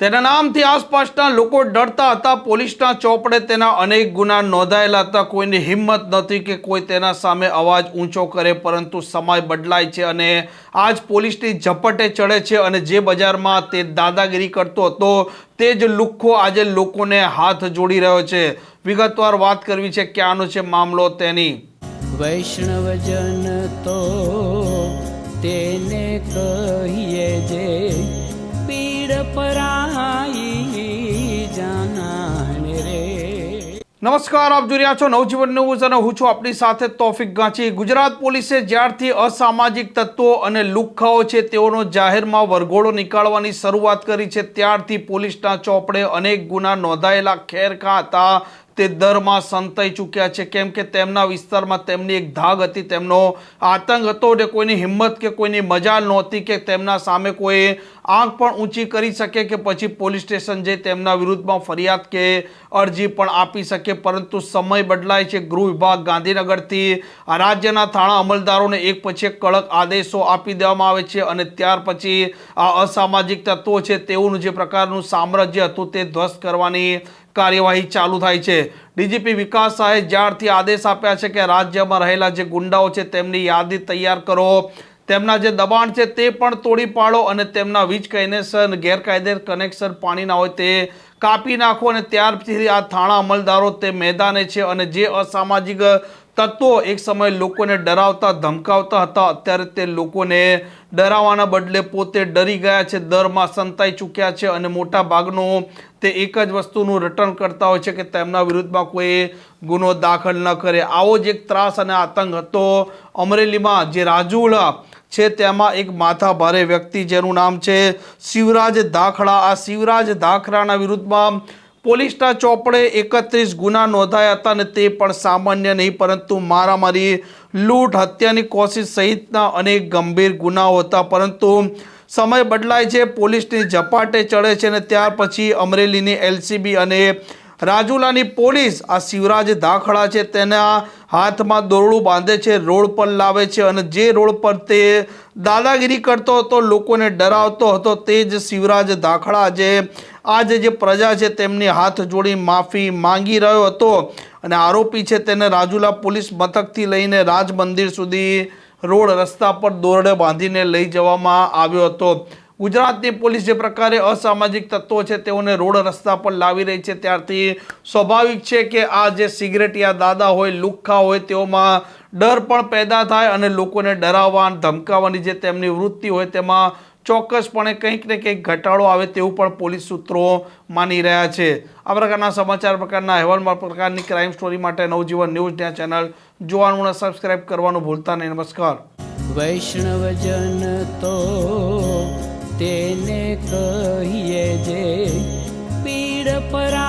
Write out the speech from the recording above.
તેના નામથી આસપાસના લોકો ડરતા હતા. પોલીસના ચોપડે તેના અનેક ગુના નોંધાયેલા હતા. કોઈની હિંમત નથી કે કોઈ તેના સામે અવાજ ઊંચો કરે, પરંતુ સમય બદલાય છે અને આજ પોલીસની ઝપટે ચડે છે અને જે બજારમાં તે દાદાગીરી કરતો હતો, તે જ લુખ્ખો આજે લોકોને હાથ જોડી રહ્યો છે. વિગતવાર વાત કરવી છે ક્યાંનો છે મામલો તેની વૈષ્ણવજન તો તેને કહીએ જે પીડ પરાઈ નમસ્કાર, આપ જોઈ રહ્યા છો નવજીવન ન્યૂઝ અને હું છું આપણી સાથે તોફિક ગાંચી. ગુજરાત પોલીસે જ્યારથી અસામાજિક તત્વો અને લુખ્ખાઓ છે તેઓનો જાહેરમાં વરઘોડો નીકાળવાની શરૂઆત કરી છે. ત્યારથી પોલીસના ચોપડે અનેક ગુના નોંધાયેલા. ખેરખા હતા તે દરમાં સંતાઈ ચૂક્યા છે. કેમ કે તેમના વિસ્તારમાં તેમની એક ધાગ હતી. તેમનો આતંક હતો ને કોઈની હિંમત કે કોઈની મજાલ નહોતી કે તેમના સામે કોઈ આંખ પણ ઊંચી કરી શકે કે પછી પોલીસ સ્ટેશન જઈ તેમના વિરુદ્ધમાં ફરિયાદ કે અરજી પણ આપી શકે. પરંતુ સમય બદલાય છે. ગૃહ વિભાગ ગાંધીનગરથી રાજ્યના થાણા અમલદારોને એક પછી એક કડક આદેશો આપી દેવામાં આવે છે અને ત્યાર પછી આ અસામાજિક તત્વો છે. તેઓનું જે પ્રકારનું સામ્રાજ્ય હતું તે ધ્વસ્ત કરવાની કાર્યવાહી ચાલુ થાય છે. ડીજીપી વિકાસ શાહે જ્યારથી આદેશ આપ્યા છે કે રાજ્યમાં રહેલા જે ગુંડાઓ છે તેમની યાદી તૈયાર કરો. તેમના જે દબાણ છે તે પણ તોડી પાડો અને તેમના વીજ કનેક્શન ગેરકાયદે કનેક્શન પાણીના હોય તે કાપી નાખો અને ત્યારથી આ થાણા અમલદારો તે મેદાને છે અને જે અસામાજિક તત્વો એક સમયે લોકોને ડરાવતા, ધમકાવતા હતા. અત્યારે તે લોકોને ડરાવવાના બદલે પોતે ડરી ગયા છે, દરમાં સંતાઈ ચૂક્યા છે અને મોટા ભાગનો તે એક જ વસ્તુનું રિટર્ન કરતા હોય છે કે તેમના વિરુદ્ધમાં કોઈ ગુનો દાખલ ન કરે. આવો જ એક ત્રાસ અને આતંક હતો અમરેલીમાં, જે રાજુલા છે તેમાં એક માથા ભારે વ્યક્તિ જેનું નામ છે શિવરાજ દાખલા. આ શિવરાજ દાખલાના વિરુદ્ધમાં પોલીસના ચોપડે એકત્રીસ ગુના નોંધાયા હતા અને તે પણ સામાન્ય નહીં, પરંતુ મારામારી, લૂંટ, હત્યાની કોશિશ સહિતના અનેક ગંભીર ગુનાઓ હતા. પરંતુ સમય બદલાય છે, પોલીસની ઝપાટે ચડે છે અને ત્યાર પછી અમરેલીની એલસીબી અને રાજુલાની પોલીસ આ શિવરાજ દાખલા છે. તેના હાથમાં દોરડું બાંધે છે, રોડ પર લાવે છે અને જે રોડ પર તે દાદાગીરી કરતો હતો, લોકોને ડરાવતો હતો, તે જ શિવરાજ દાખલા જે આજે જે પ્રજા છે તેમની હાથ જોડી માફી માંગી રહ્યો હતો અને આરોપી છે તેને રાજુલા પોલીસ મથકથી લઈને રાજ મંદિર સુધી રોડ રસ્તા પર દોરડે બાંધીને લઈ જવામાં આવ્યો હતો. ગુજરાતની પોલીસ જે પ્રકારે અસામાજિક તત્વો છે, તેઓને રોડ રસ્તા પર લાવી રહી છે. ત્યારથી સ્વાભાવિક છે કે આ જે સિગરેટિયા દાદા હોય, લુખ્ખા હોય, તેઓમાં ડર પણ પેદા થાય અને લોકોને ડરાવવા ધમકાવવાની જે તેમની વૃત્તિ હોય, તેમાં ચોક્કસપણે કંઈક ને કંઈક ઘટાડો આવે તેવું પણ પોલીસ સૂત્રો માની રહ્યા છે. આ પ્રકારના સમાચાર, પ્રકારના અહેવાલ પ્રકારની ક્રાઇમ સ્ટોરી માટે નવજીવન ન્યૂઝ ત્યાં ચેનલ જોવાનું અને કરવાનું ભૂલતા નહીં. નમસ્કાર. વૈષ્ણવજન તો તેને કહીએ જે પીડ પર